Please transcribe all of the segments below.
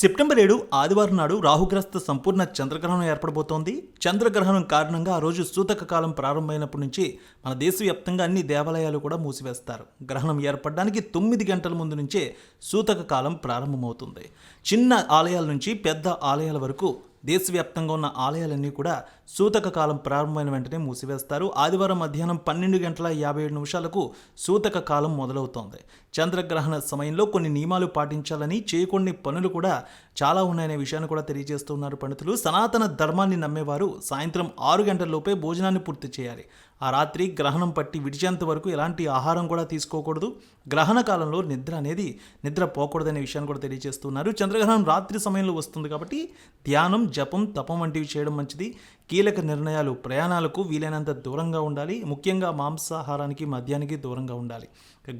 September ఏడు ఆదివారం నాడు రాహుగ్రస్త సంపూర్ణ చంద్రగ్రహణం ఏర్పడబోతోంది. చంద్రగ్రహణం కారణంగా ఆ రోజు సూతక కాలం ప్రారంభమైనప్పటి నుంచి మన దేశవ్యాప్తంగా అన్ని దేవాలయాలు కూడా మూసివేస్తారు. గ్రహణం ఏర్పడడానికి తొమ్మిది గంటల ముందు నుంచే సూతక కాలం ప్రారంభమవుతుంది. చిన్న ఆలయాల నుంచి పెద్ద ఆలయాల వరకు దేశవ్యాప్తంగా ఉన్న ఆలయాలన్నీ కూడా సూతక కాలం ప్రారంభమైన వెంటనే మూసివేస్తారు. ఆదివారం మధ్యాహ్నం పన్నెండు గంటల యాభై ఏడు నిమిషాలకు సూతక కాలం మొదలవుతోంది. చంద్రగ్రహణ సమయంలో కొన్ని నియమాలు పాటించాలని చేయకూడని పనులు కూడా చాలా ఉన్నాయనే విషయాన్ని కూడా తెలియజేస్తున్నారు పండితులు. సనాతన ధర్మాన్ని నమ్మేవారు సాయంత్రం ఆరు గంటల లోపే భోజనాన్ని పూర్తి చేయాలి. ఆ రాత్రి గ్రహణం పట్టి విడిచేంత వరకు ఎలాంటి ఆహారం కూడా తీసుకోకూడదు. గ్రహణ కాలంలో నిద్ర అనేది నిద్ర పోకూడదనే విషయాన్ని కూడా తెలియజేస్తున్నారు. చంద్రగ్రహణం రాత్రి సమయంలో వస్తుంది కాబట్టి ధ్యానం జపం తపం వంటివి చేయడం మంచిది. కీలక నిర్ణయాలు ప్రయాణాలకు వీలైనంత దూరంగా ఉండాలి. ముఖ్యంగా మాంసాహారానికి మద్యానికి దూరంగా ఉండాలి.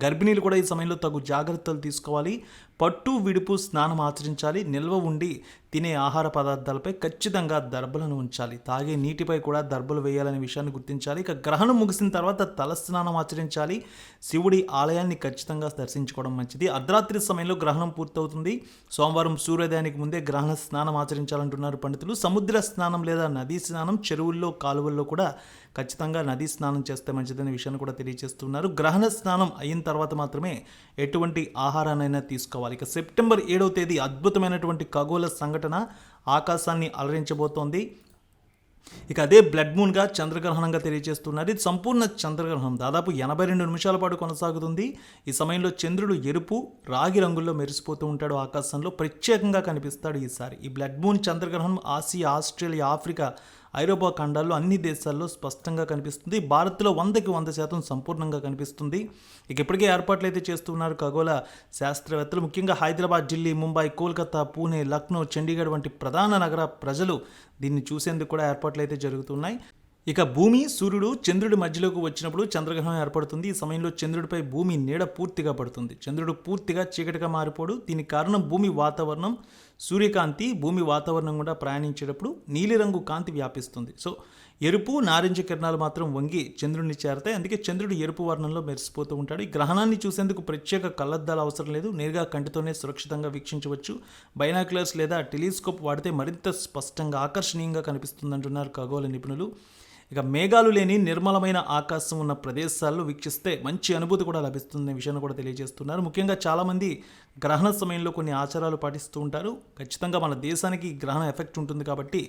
గర్భిణీలు కూడా ఈ సమయంలో తగు జాగ్రత్తలు తీసుకోవాలి. పట్టు విడుపు స్నానం ఆచరించాలి. నిల్వ ఉండి తినే ఆహార పదార్థాలపై ఖచ్చితంగా దర్బలను ఉంచాలి. తాగే నీటిపై కూడా దర్బలు వేయాలనే విషయాన్ని గుర్తించాలి. ఇక గ్రహణం ముగిసిన తర్వాత తలస్నానం ఆచరించాలి. శివుడి ఆలయాన్ని ఖచ్చితంగా దర్శించుకోవడం మంచిది. అర్ధరాత్రి సమయంలో గ్రహణం పూర్తవుతుంది. సోమవారం సూర్యోదయానికి ముందే గ్రహణ స్నానం ఆచరించాలంటున్నారు పండితులు. సముద్ర స్నానం లేదా నదీ స్నానం చెరువుల్లో కాలువల్లో కూడా ఖచ్చితంగా నదీ స్నానం చేస్తే మంచిదనే విషయాన్ని కూడా తెలియజేస్తున్నారు. గ్రహణ స్నానం అయిన తర్వాత మాత్రమే ఎటువంటి ఆహారాన్నైనా తీసుకోవాలి. ఇక సెప్టెంబర్ ఏడవ తేదీ అద్భుతమైనటువంటి ఖగోళ సంఘటన ఆకాశాన్ని అలరించబోతోంది. ఇక అదే బ్లడ్ మూన్గా చంద్రగ్రహణంగా తెలియజేస్తున్నారు. ఇది సంపూర్ణ చంద్రగ్రహణం. దాదాపు ఎనభై రెండు నిమిషాల పాటు కొనసాగుతుంది. ఈ సమయంలో చంద్రుడు ఎరుపు రాగి రంగుల్లో మెరిసిపోతూ ఉంటాడు ఆకాశంలో. ప్రత్యేకంగా కనిపిస్తాడు ఈసారి. ఈ బ్లడ్ మూన్ చంద్రగ్రహణం ఆసియా ఆస్ట్రేలియా ఆఫ్రికా ఐరోపా ఖండాల్లో అన్ని దేశాల్లో స్పష్టంగా కనిపిస్తుంది. భారత్లో వందకి వంద శాతం సంపూర్ణంగా కనిపిస్తుంది. ఇక ఇప్పటికే ఏర్పాట్లు అయితే చేస్తున్నారు ఖగోళ శాస్త్రవేత్తలు. ముఖ్యంగా హైదరాబాద్ ఢిల్లీ ముంబై కోల్కతా పూణే లక్నో చండీగఢ్ వంటి ప్రధాన నగర ప్రజలు దీన్ని చూసేందుకు కూడా ఏర్పాట్లు అయితే జరుగుతున్నాయి. ఇక భూమి సూర్యుడు చంద్రుడి మధ్యలోకి వచ్చినప్పుడు చంద్రగ్రహణం ఏర్పడుతుంది. ఈ సమయంలో చంద్రుడిపై భూమి నీడ పూర్తిగా పడుతుంది. చంద్రుడు పూర్తిగా చీకటిగా మారిపోడు. దీనికి కారణం భూమి వాతావరణం సూర్యకాంతి. భూమి వాతావరణం కూడా ప్రయాణించేటప్పుడు నీలిరంగు కాంతి వ్యాపిస్తుంది. సో ఎరుపు నారింజ కిరణాలు మాత్రం వంగి చంద్రుడిని చేరతాయి. అందుకే చంద్రుడు ఎరుపు వర్ణంలో మెరిసిపోతూ ఉంటాడు. ఈ గ్రహణాన్ని చూసేందుకు ప్రత్యేక కళ్ళద్దాలు అవసరం లేదు. నేరుగా కంటితోనే సురక్షితంగా వీక్షించవచ్చు. బైనాక్యులర్స్ లేదా టెలిస్కోప్ వాడితే మరింత స్పష్టంగా ఆకర్షణీయంగా కనిపిస్తుందంటున్నారు ఖగోళ నిపుణులు. ఇక మేఘాలు లేని నిర్మలమైన ఆకాశం ఉన్న ప్రదేశాల్లో వీక్షిస్తే మంచి అనుభూతి కూడా లభిస్తుందనే విషయాన్ని కూడా తెలియజేస్తున్నారు. ముఖ్యంగా చాలామంది గ్రహణ సమయంలో కొన్ని ఆచారాలు పాటిస్తూ ఉంటారు. ఖచ్చితంగా మన దేశానికి గ్రహణ ఎఫెక్ట్ ఉంటుంది కాబట్టి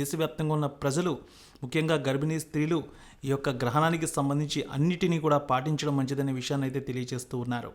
దేశవ్యాప్తంగా ఉన్న ప్రజలు ముఖ్యంగా గర్భిణీ స్త్రీలు ఈ యొక్క గ్రహణానికి సంబంధించి అన్నిటినీ కూడా పాటించడం మంచిదనే విషయాన్ని అయితే తెలియజేస్తూ ఉన్నారు.